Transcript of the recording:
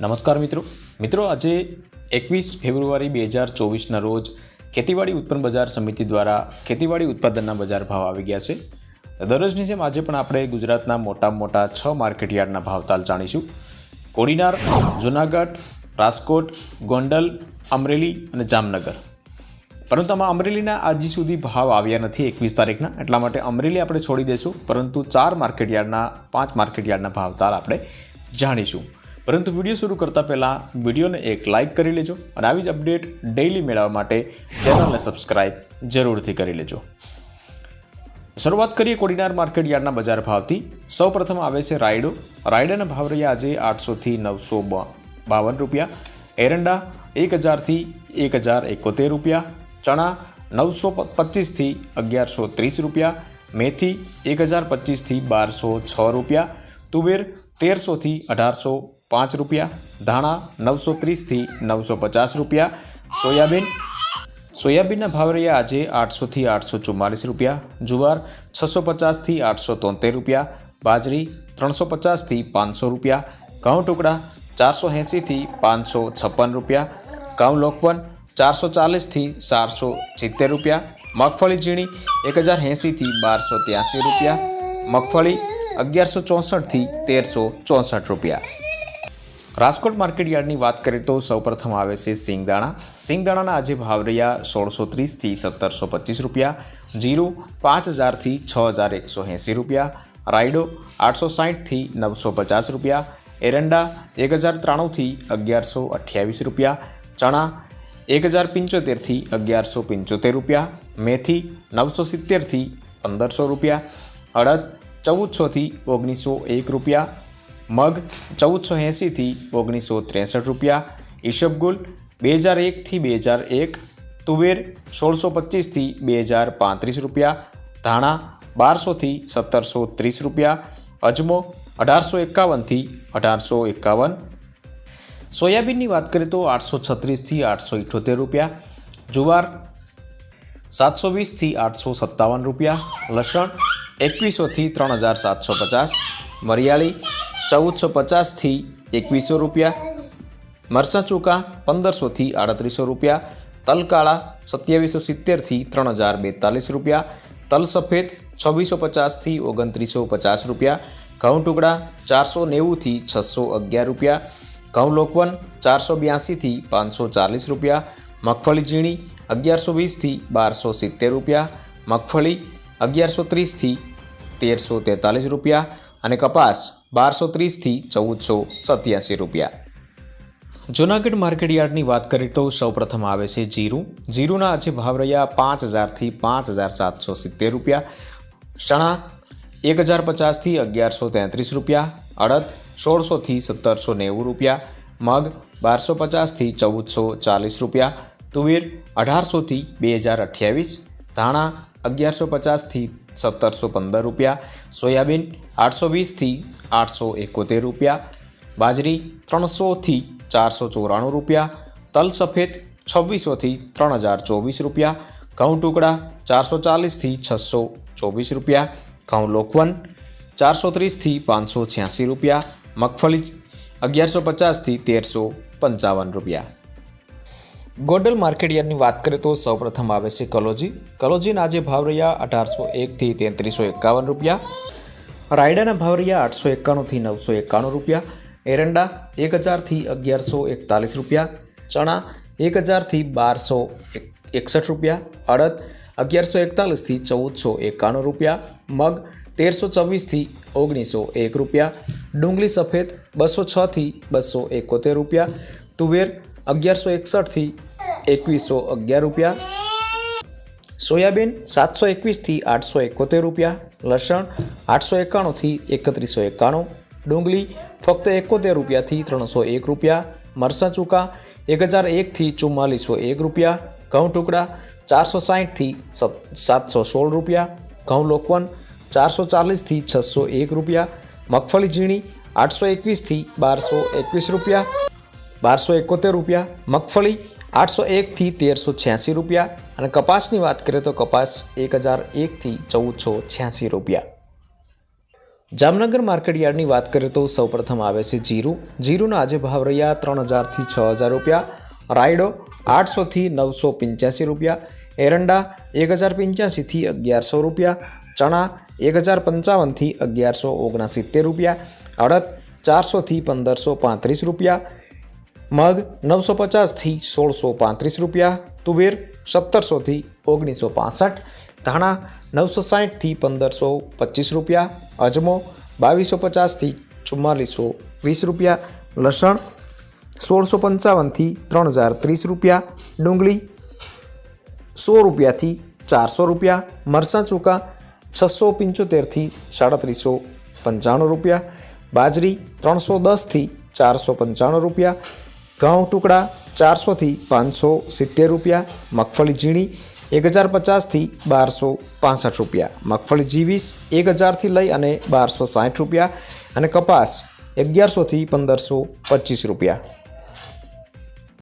નમસ્કાર મિત્રો. મિત્રો, આજે એકવીસ ફેબ્રુઆરી બે હજાર ચોવીસના રોજ ખેતીવાડી ઉત્પન્ન બજાર સમિતિ દ્વારા ખેતીવાડી ઉત્પાદનના બજાર ભાવ આવી ગયા છે. દરરોજની જેમ આજે પણ આપણે ગુજરાતના મોટામાં મોટા છ માર્કેટયાર્ડના ભાવતાલ જાણીશું. કોડીનાર, જુનાગઢ, રાજકોટ, ગોંડલ, અમરેલી અને જામનગર. પરંતુ આમાં અમરેલીના આજી સુધી ભાવ આવ્યા નથી એકવીસ તારીખના. એટલા માટે અમરેલી આપણે છોડી દઈશું પરંતુ ચાર માર્કેટયાર્ડના પાંચ માર્કેટયાર્ડના ભાવતાલ આપણે જાણીશું. પરંતુ વીડિયો શરૂ કરતાં પહેલાં વિડીયોને એક લાઇક કરી લેજો અને આવી જ અપડેટ ડેઇલી મેળવવા માટે ચેનલને સબસ્ક્રાઇબ જરૂરથી કરી લેજો. શરૂઆત કરીએ કોડીનાર માર્કેટ યાર્ડના બજાર ભાવથી. સૌ પ્રથમ આવે છે રાયડો. રાયડાના ભાવ રહ્યા આજે આઠસોથી નવસો બાવન રૂપિયા. એરંડા એક હજારથી એક હજાર એકોતેર રૂપિયા. ચણા નવસો પચીસથી અગિયારસો ત્રીસ રૂપિયા. મેથી એક હજાર પચીસથી બારસો છ રૂપિયા. તુવેર તેરસોથી અઢારસો પાંચ રૂપિયા, ધાણા નવસો ત્રીસથી નવસો પચાસ રૂપિયા, સોયાબીન સોયાબીનના ભાવ રહ્યા આજે આઠસોથી આઠસો ચુમ્માલીસ રૂપિયા, જુવાર છસો પચાસથી આઠસો તોતેર રૂપિયા, બાજરી ત્રણસો પચાસથી પાંચસો રૂપિયા, ઘઉં ટુકડા ચારસો એંસીથી પાંચસો છપ્પન રૂપિયા, ઘઉં લોકવન ચારસો ચાલીસથી ચારસો સિત્તેર રૂપિયા, મગફળી ઝીણી એક હજાર એંસીથી બારસો ત્યાંસી રૂપિયા, મગફળી અગિયારસો ચોસઠથી તેરસો ચોસઠ રૂપિયા. રાજકોટ માર્કેટ યાર્ડની વાત કરીએ તો સૌપ્રથમ આવે છે સિંગદાણા. સિંગદાણાના આજે ભાવ રહ્યા સોળસો ત્રીસથી સત્તરસો પચીસ રૂપિયા, જીરું પાંચ હજારથી છ હજાર એકસો એંસી રૂપિયા, રાયડો આઠસો સાઠથી નવસો પચાસ રૂપિયા, એરંડા એક હજાર ત્રાણુંથી અગિયારસો અઠ્યાવીસ રૂપિયા, ચણા એક હજાર પંચોતેરથી અગિયારસો પંચોતેર રૂપિયા, મેથી નવસો સિત્તેરથી પંદરસો રૂપિયા, અડદ ચૌદસોથી ઓગણીસો એક રૂપિયા મગ ચૌદસો એંસીથી ઓગણીસો ત્રેસઠ રૂપિયા ઈશબગુલ બે હજાર એકથી બે હજાર એક તુવેર સોળસો પચીસથી બે હજાર પાંત્રીસ રૂપિયા, ધાણા બારસોથી સત્તરસો ત્રીસ રૂપિયા, અજમો અઢારસો એકાવનથી અઢારસો એકાવન સોયાબીનની વાત કરીએ તો આઠસો છત્રીસથી આઠસો ઇઠ્ઠોતેર રૂપિયા, જુવાર સાતસો વીસથી આઠસો સત્તાવન રૂપિયા, લસણ એકવીસોથી ત્રણ હજાર સાતસો પચાસ વરિયાળી ચૌદસો પચાસથી એકવીસો રૂપિયા મરચાં ચૂકા પંદરસોથી આડત્રીસો રૂપિયા તલ કાળા સત્યાવીસો સિત્તેરથી ત્રણ હજાર બેતાલીસ રૂપિયા તલ સફેદ છવ્વીસો પચાસથી ઓગણત્રીસો પચાસ રૂપિયા ઘઉં ટુકડા ચારસો નેવુંથી છસો અગિયાર રૂપિયા ઘઉં લોકવન ચારસો બ્યાસીથી પાંચસો ચાલીસ રૂપિયા મગફળી ઝીણી અગિયારસો વીસથી બારસો સિત્તેર રૂપિયા મગફળી અગિયારસો ત્રીસથી તેરસો તેતાલીસ રૂપિયા અને કપાસ બારસો ત્રીસથી ચૌદસો સત્યાસી રૂપિયા. જૂનાગઢ માર્કેટ યાર્ડની વાત કરીએ તો સૌપ્રથમ આવે છે જીરું. જીરુંના આજે ભાવ રહ્યા પાંચ હજારથી પાંચ હજાર સાતસો સિત્તેર રૂપિયા. ચણા એક હજાર પચાસથી અગિયારસો તેત્રીસ રૂપિયા. અડદ સોળસોથી સત્તરસો નેવું રૂપિયા. મગ બારસો પચાસથી ચૌદસો ચાલીસ રૂપિયા. તુવેર અઢારસોથી બે હજાર અઠ્યાવીસ. ધાણા અગિયારસો પચાસથી સત્તરસો પંદર રૂપિયા, સોયાબીન આઠસો વીસથી આઠસો એકોતેર રૂપિયા, બાજરી ત્રણસોથી ચારસો ચોરાણું રૂપિયા, તલ સફેદ છવ્વીસોથી ત્રણ હજાર ચોવીસ રૂપિયા, ઘઉં ટુકડા ચારસો ચાલીસથી છસો ચોવીસ રૂપિયા, ઘઉં લોકવન ચારસો ત્રીસથી પાંચસો છ્યાસી રૂપિયા, મગફળી અગિયારસો પચાસથી તેરસો પંચાવન રૂપિયા. ગોંડલ માર્કેટયાર્ડની વાત કરીએ તો સૌપ્રથમ આવે છે કલોજી. કલોજીના આજે ભાવ રહ્યા અઢારસો એકથી તેત્રીસો એકાવન રૂપિયા. રાયડાના ભાવ રહ્યા આઠસો એકાણુંથી નવસો એકાણું રૂપિયા. એરંડા એક હજારથી અગિયારસો એકતાલીસ રૂપિયા. ચણા એક હજારથી બારસો એકસઠ રૂપિયા. અડદ અગિયારસો એકતાલીસથી ચૌદસો એકાણું રૂપિયા. મગ તેરસો ચોવીસથી ઓગણીસો એક રૂપિયા. ડુંગળી સફેદ બસો છથી બસો એકોતેર રૂપિયા. તુવેર અગિયારસો એકસઠથી એકવીસો અગિયાર રૂપિયા. સોયાબીન સાતસો એકવીસથી આઠસો એકોતેર રૂપિયા. લસણ આઠસો એકાણુંથી એકત્રીસો એકાણું. ડુંગળી ફક્ત એકોતેર રૂપિયાથી ત્રણસો એક રૂપિયા. મરસા ચૂકા એક હજાર એકથી ચુમ્માલીસો એક રૂપિયા. ઘઉં ટુકડા ચારસો સાહીઠથી સાતસો સોળ રૂપિયા. ઘઉં લોકવન ચારસો ચાલીસથી છસો એક રૂપિયા. મગફળી ઝીણી આઠસો એકવીસથી બારસો એકવીસ રૂપિયા. બારસો એકોતેર રૂપિયા. મગફળી આઠસો એકથી તેરસો છ્યાસી રૂપિયા અને કપાસની વાત કરીએ તો કપાસ એક હજાર એકથી ચૌદસો છ્યાસી રૂપિયા. જામનગર માર્કેટ યાર્ડની વાત કરીએ તો સૌપ્રથમ આવે છે જીરું. જીરુના આજે ભાવ રહ્યા ત્રણ હજારથી છ હજાર રૂપિયા. રાયડો આઠસોથી નવસો પંચ્યાસી રૂપિયા. એરંડા એક હજાર પંચ્યાસીથી અગિયારસો રૂપિયા. ચણા એક હજાર પંચાવનથી અગિયારસો ઓગણસિત્તેર રૂપિયા. અડદ ચારસોથી પંદરસો પાંત્રીસ રૂપિયા. મગ નવસો પચાસથી સોળસો પાંત્રીસ રૂપિયા, તુવેર સત્તરસોથી ઓગણીસો પાસઠ ધાણા નવસો સાઠથી પંદરસો પચીસ રૂપિયા, અજમો બાવીસો પચાસથી ચુમ્માલીસો વીસ રૂપિયા, લસણ સોળસો પંચાવનથી ત્રણ હજાર ત્રીસ રૂપિયા, ડુંગળી સો રૂપિયાથી ચારસો રૂપિયા, મરચાં ચૂકા છસો પંચોતેરથી સાડત્રીસો પંચાણું રૂપિયા, બાજરી ત્રણસો દસથી ચારસો પંચાણું રૂપિયા ઘઉં ટુકડા ચારસોથી પાંચસો સિત્તેર રૂપિયા, મગફળી ઝીણી એક હજાર પચાસથી બારસો પાસઠ રૂપિયા, મગફળી જીવીસ એક હજારથી લઈ અને બારસો સાઠ રૂપિયા અને કપાસ અગિયારસોથી પંદરસો પચીસ રૂપિયા.